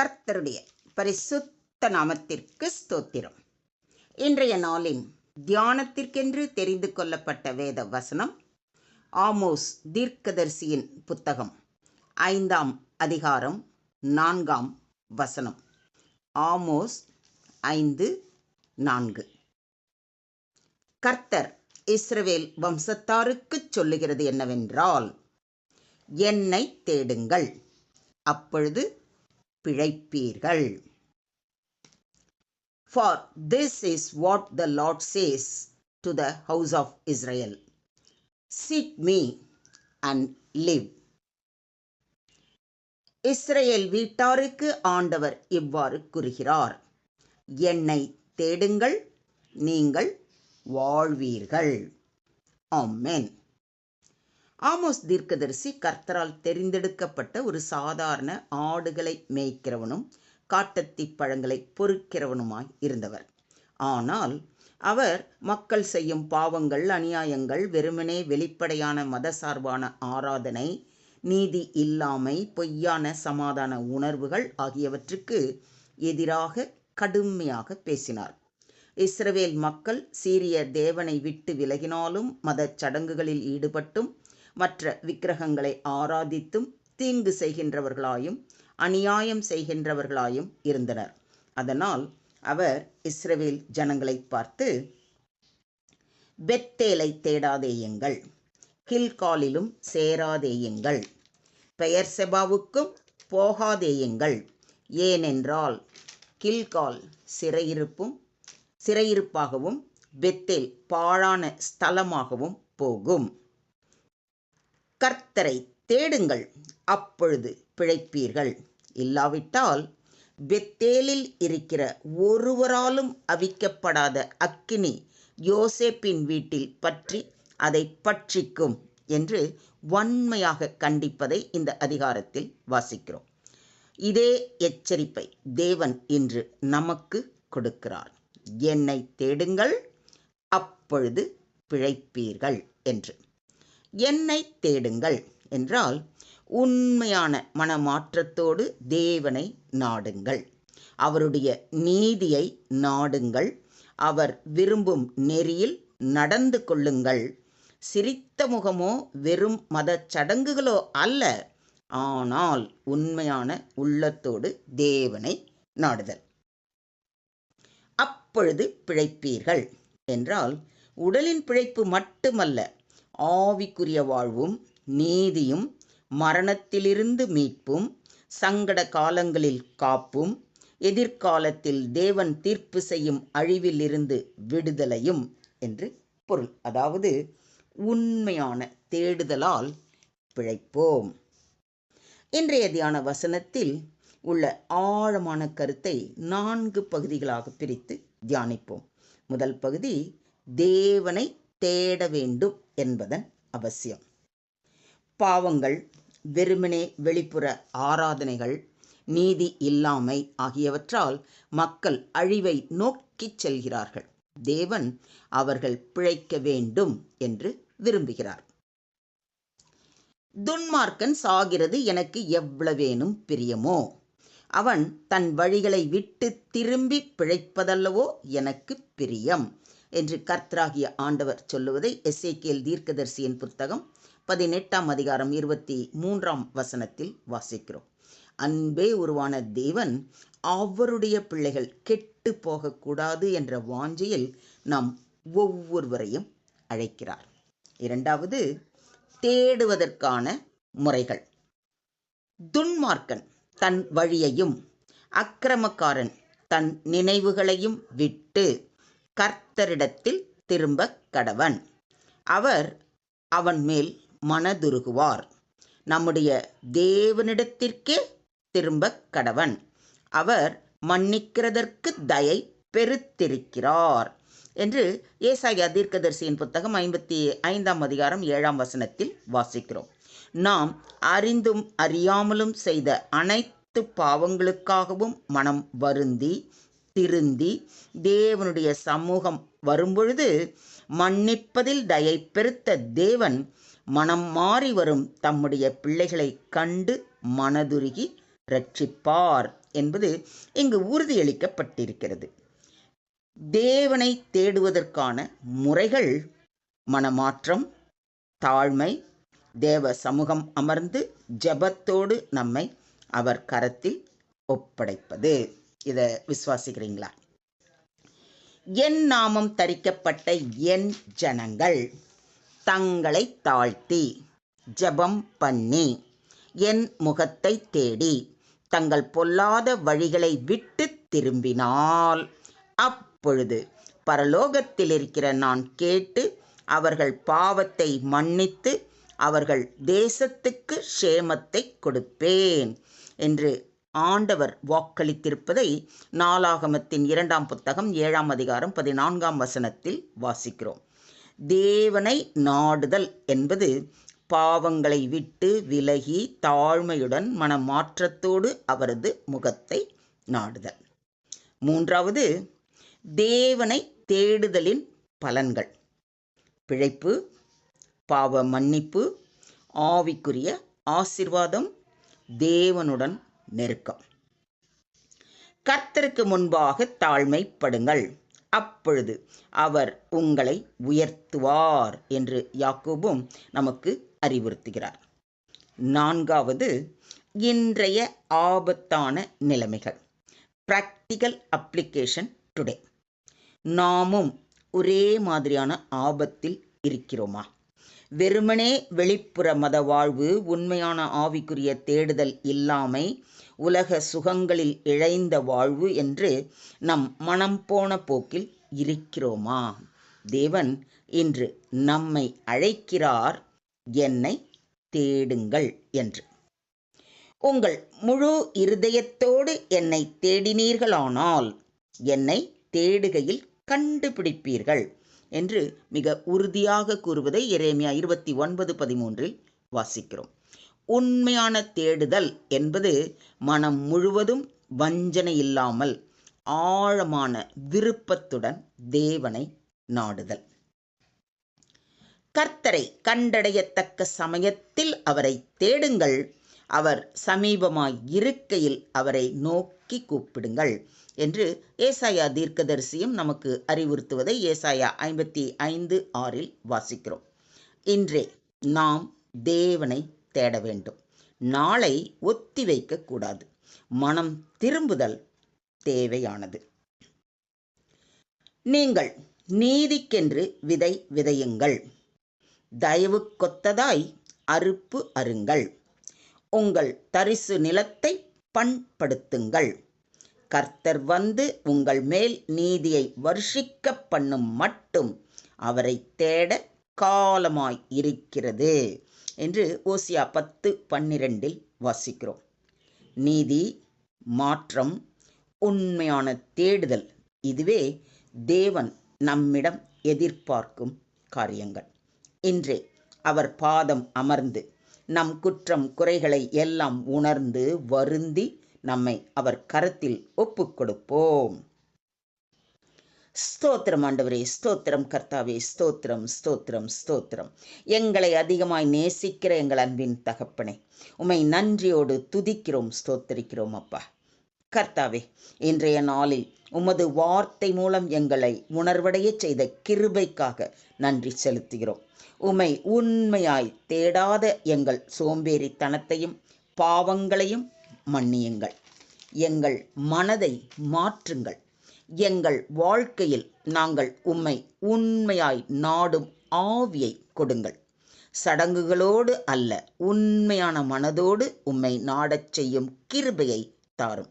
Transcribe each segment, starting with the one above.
கர்த்தருடைய பரிசுத்த நாமத்திற்கு ஸ்தோத்திரம். இன்றைய நாளின் தியானத்திற்கென்று தெரிந்து கொள்ளப்பட்ட வேத வசனம் ஆமோஸ் தீர்க்கதரிசியின் புத்தகம் ஐந்தாம் அதிகாரம் நான்காம் வசனம். ஆமோஸ் ஐந்து நான்கு. கர்த்தர் இஸ்ரவேல் வம்சத்தாருக்குச் சொல்லுகிறது என்னவென்றால் என்னை தேடுங்கள். அப்பொழுது பிழைப்பீர்கள். For this is what the lord says to the house of Israel seek me and live Israel வீட்டாருக்கு ஆண்டவர் இவ்வாறு கூறுகிறார். என்னை தேடுங்கள் நீங்கள் வாழ்வீர்கள். ஆமென். ஆமோஸ் தீர்க்கதரிசி கர்த்தரால் தெரிந்தெடுக்கப்பட்ட ஒரு சாதாரண ஆடுகளை மேய்க்கிறவனும் காட்டத்தி பழங்களை பொறுக்கிறவனுமாய் இருந்தவர். ஆனால் அவர் மக்கள் செய்யும் பாவங்கள் அநியாயங்கள் வெறுமனே வெளிப்படையான மதசார்பான ஆராதனை நீதி இல்லாமை பொய்யான சமாதான உணர்வுகள் ஆகியவற்றுக்கு எதிராக கடுமையாக பேசினார். இஸ்ரவேல் மக்கள் சீரிய தேவனை விட்டு விலகினாலும் மதச் சடங்குகளில் ஈடுபட்டும் மற்ற விக்கிரகங்களை ஆராதித்தும் தீங்கு செய்கின்றவர்களாயும் அநியாயம் செய்கின்றவர்களாயும் இருந்தனர். அதனால் அவர் இஸ்ரவேல் ஜனங்களை பார்த்து பெத்தேலை தேடாதேயுங்கள் கில்காலிலும் சேராதேயுங்கள் பெயர் செபாவுக்கும் போகாதேயுங்கள் ஏனென்றால் கில்கால் சிறையிருப்பும் சிறையிருப்பாகவும் பெத்தேல் பாழான ஸ்தலமாகவும் போகும். கர்த்தரை தேடுங்கள் அப்பொழுது பிழைப்பீர்கள். இல்லாவிட்டால் பெத்தேலில் இருக்கிற ஒருவராலும் அவிக்கப்படாத அக்கினி யோசேப்பின் வீட்டில் பற்றி அதை பட்சிக்கும் என்று வன்மையாக கண்டிப்பதை இந்த அதிகாரத்தில் வாசிக்கிறோம். இதே எச்சரிப்பை தேவன் இன்று நமக்கு கொடுக்கிறார். என்னை தேடுங்கள் அப்பொழுது பிழைப்பீர்கள் என்று. என்னை தேடுங்கள் என்றால் உண்மையான மனமாற்றத்தோடு தேவனை நாடுங்கள். அவருடைய நீதியை நாடுங்கள். அவர் விரும்பும் நெறியில் நடந்து கொள்ளுங்கள். சிரித்த முகமோ வெறும் மத சடங்குகளோ அல்ல. ஆனால் உண்மையான உள்ளத்தோடு தேவனை நாடுதல். அப்பொழுது பிழைப்பீர்கள் என்றால் உடலின் பிழைப்பு மட்டுமல்ல ஆவிக்குரிய வாழ்வும் நீதியும் மரணத்திலிருந்து மீட்பும் சங்கட காலங்களில் காப்பும் எதிர்காலத்தில் தேவன் தீர்ப்பு செய்யும் அழிவிலிருந்து விடுதலையும் என்று பொருள். அதாவது உண்மையான தேடுதலால் பிழைப்போம். இன்றைய தியான வசனத்தில் உள்ள ஆழமான கருத்தை நான்கு பகுதிகளாக பிரித்து தியானிப்போம். முதல் பகுதி தேவனை தேட வேண்டும். என்பதன் அவசியம். பாவங்கள் வெறுமனே வெளிப்புற ஆராதனைகள் நீதி இல்லாமை ஆகியவற்றால் மக்கள் அழிவை நோக்கிச் செல்கிறார்கள். தேவன் அவர்கள் பிழைக்க வேண்டும் என்று விரும்புகிறார். துன்மார்க்கன் சாகிறது எனக்கு எவ்வளவேனும் பிரியமோ? அவன் தன் வழிகளை விட்டு திரும்பி பிழைப்பதல்லவோ எனக்கு பிரியம். என்று கர்த்தராகிய ஆண்டவர் சொல்லுவதை எஸ்ஏகேல் தீர்க்கதரிசியின் புத்தகம் பதினெட்டாம் அதிகாரம் இருபத்தி மூன்றாம் வசனத்தில் வாசிக்கிறோம். அன்பே உருவான தேவன் அவருடைய பிள்ளைகள் கெட்டு போகக்கூடாது என்ற வாஞ்சையில் நாம் ஒவ்வொருவரையும் அழைக்கிறார். இரண்டாவது தேடுவதற்கான முறைகள். துன்மார்க்கன் தன் வழியையும் அக்கிரமக்காரன் தன் நினைவுகளையும் விட்டு கர்த்தரிடத்தில் திரும்ப கடவன். அவர் அவன் மேல் மனதுருகுவார். நம்முடைய தேவனிடத்திற்கே திரும்ப கடவன். அவர் மன்னிக்கிறதற்கு தயை பெருத்திருக்கிறார் என்று ஏசாயா தீர்க்கதரிசியின் புத்தகம் ஐம்பத்தி ஐந்தாம் அதிகாரம் ஏழாம் வசனத்தில் வாசிக்கிறோம். நாம் அறிந்தும் அறியாமலும் செய்த அனைத்து பாவங்களுக்காகவும் மனம் வருந்தி திருந்தி தேவனுடைய சமூகம் வரும்பொழுது மன்னிப்பதில் தயை பெருத்த தேவன் மனம் மாறி வரும் தம்முடைய பிள்ளைகளை கண்டு மனதுருகி ரட்சிப்பார் என்பது இங்கு உறுதியளிக்கப்பட்டிருக்கிறது. தேவனை தேடுவதற்கான முறைகள் மனமாற்றம் தாழ்மை தேவ சமூகம் அமர்ந்து ஜெபத்தோடு நம்மை அவர் கரத்தில் ஒப்படைப்பது. இதை விசுவாசிக்கிறீங்களா? என் நாமம் தரிக்கப்பட்ட என் ஜனங்கள் தங்களை தாழ்த்தி ஜெபம் பண்ணி என் முகத்தை தேடி தங்கள் பொல்லாத வழிகளை விட்டு திரும்பினால் அப்பொழுது பரலோகத்தில் இருக்கிற நான் கேட்டு அவர்கள் பாவத்தை மன்னித்து அவர்கள் தேசத்துக்கு க்ஷேமத்தை கொடுப்பேன் என்று ஆண்டவர் வாக்களித்திருப்பதை நாளாகமத்தின் இரண்டாம் புத்தகம் ஏழாம் அதிகாரம் பதினான்காம் வசனத்தில் வாசிக்கிறோம். தேவனை நாடுதல் என்பது பாவங்களை விட்டு விலகி தாழ்மையுடன் மனமாற்றத்தோடு அவரது முகத்தை நாடுதல். மூன்றாவது தேவனை தேடுதலின் பலன்கள் பிழைப்பு பாவ மன்னிப்பு ஆவிக்குரிய ஆசிர்வாதம் தேவனுடன் நெருக்கம். கர்த்தருக்கு முன்பாக தாழ்மைப்படுங்கள். அப்பொழுது அவர் உங்களை உயர்த்துவார் என்று யாக்கோபும் நமக்கு அறிவுறுத்துகிறார். நான்காவது இன்றைய ஆபத்தான நிலைமைகள். ப்ராக்டிக்கல் அப்ளிகேஷன் டுடே நாமும் ஒரே மாதிரியான ஆபத்தில் இருக்கிறோமா? வெறுமனே வெளிப்புற மத வாழ்வு உண்மையான ஆவிக்குரிய தேடுதல் இல்லாமை உலக சுகங்களில் இழைந்த வாழ்வு என்று நம் மனம் போன போக்கில் இருக்கிறோமா? தேவன் இன்று நம்மை அழைக்கிறார். என்னை தேடுங்கள் என்று. உங்கள் முழு இருதயத்தோடு என்னை தேடினீர்களானால் என்னை தேடுகையில் கண்டுபிடிப்பீர்கள் என்று மிக உறுதியாக கூறுவதை எரேமியா இருபத்தி ஒன்பது பதிமூன்றில் வாசிக்கிறோம். உண்மையான தேடுதல் என்பது மனம் முழுவதும் வஞ்சனை இல்லாமல் ஆழமான விருப்பத்துடன் தேவனை நாடுதல். கர்த்தரை கண்டடையத்தக்க சமயத்தில் அவரை தேடுங்கள். அவர் சமீபமாய் இருக்கையில் அவரை நோக்கி கூப்பிடுங்கள் என்று ஏசாயா தீர்க்கதரிசியும் நமக்கு அறிவுறுத்துவதை ஏசாயா ஐம்பத்தி ஐந்து ஆறில் வாசிக்கிறோம். இன்றே நாம் தேவனை தேட வேண்டும். நாளை ஒத்தி வைக்கக்கூடாது மனம் திரும்புதல் தேவையானது. நீங்கள் நீதிக்கென்று விதை விதையுங்கள். தயவு கொத்ததாய் அறுப்பு அருங்கள் உங்கள் தரிசு நிலத்தை பண்படுத்துங்கள். கர்த்தர் வந்து உங்கள் மேல் நீதியை வருஷிக்க பண்ணும் மட்டும் அவரை தேட காலமாய் இருக்கிறது. என்று ஓசியா பத்து பன்னிரெண்டில் வாசிக்கிறோம். நீதி மாற்றம் உண்மையான தேடுதல். இதுவே தேவன் நம்மிடம் எதிர்பார்க்கும் காரியங்கள். இன்றே அவர் பாதம் அமர்ந்து நம் குற்றம் குறைகளை எல்லாம் உணர்ந்து வருந்தி நம்மை அவர் கரத்தில் ஒப்புக் கொடுப்போம். ஸ்தோத்திரம் ஆண்டவரே ஸ்தோத்திரம் கர்த்தாவே ஸ்தோத்திரம் ஸ்தோத்திரம் ஸ்தோத்திரம். எங்களை அதிகமாய் நேசிக்கிற எங்கள் அன்பின் தகப்பனே உமை நன்றியோடு துதிக்கிறோம் ஸ்தோத்தரிக்கிறோம் அப்பா. கர்த்தாவே இன்றைய நாளில் உமது வார்த்தை மூலம் எங்களை உணர்வடைய செய்த கிருபைக்காக நன்றி செலுத்துகிறோம். உமை உண்மையாய் தேடாத எங்கள் சோம்பேறித்தனத்தையும் பாவங்களையும் மன்னியுங்கள். எங்கள் மனதை மாற்றுங்கள். எங்கள் வாழ்க்கையில் நாங்கள் உம்மை உண்மையாய் நாடும் ஆவியை கொடுங்கள். சடங்குகளோடு அல்ல உண்மையான மனதோடு உம்மை நாடச் செய்யும் கிருபையை தாரும்.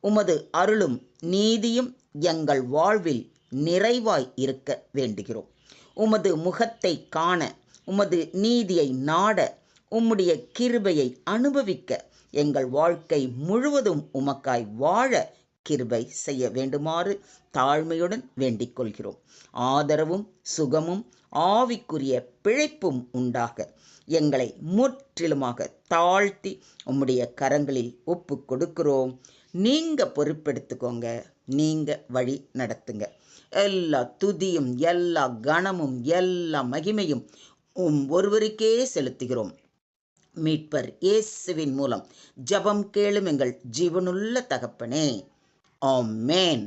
உமது அருளும் நீதியும் எங்கள் வாழ்வில் நிறைவாய் இருக்க வேண்டுகிறோம். உமது முகத்தை காண உமது நீதியை நாட உம்முடைய கிருபையை அனுபவிக்க எங்கள் வாழ்க்கை முழுவதும் உமக்காய் வாழ கிருபை செய்ய வேண்டுமாறு தாழ்மையுடன் வேண்டிக் கொள்கிறோம். ஆதரவும் சுகமும் ஆவிக்குரிய பிழைப்பும் உண்டாக எங்களை முற்றிலுமாக தாழ்த்தி உம்முடைய கரங்களில் ஒப்பு கொடுக்கிறோம். நீங்க பொறுப்பெடுத்துக்கோங்க நீங்க வழி நடத்துங்க. எல்லா துதியும் எல்லா கணமும் எல்லா மகிமையும் உம் ஒருவருக்கே செலுத்துகிறோம். மீட்பர் இயேசுவின் மூலம் ஜபம் கேளும் எங்கள் ஜீவனுள்ள தகப்பனே. ஆமென்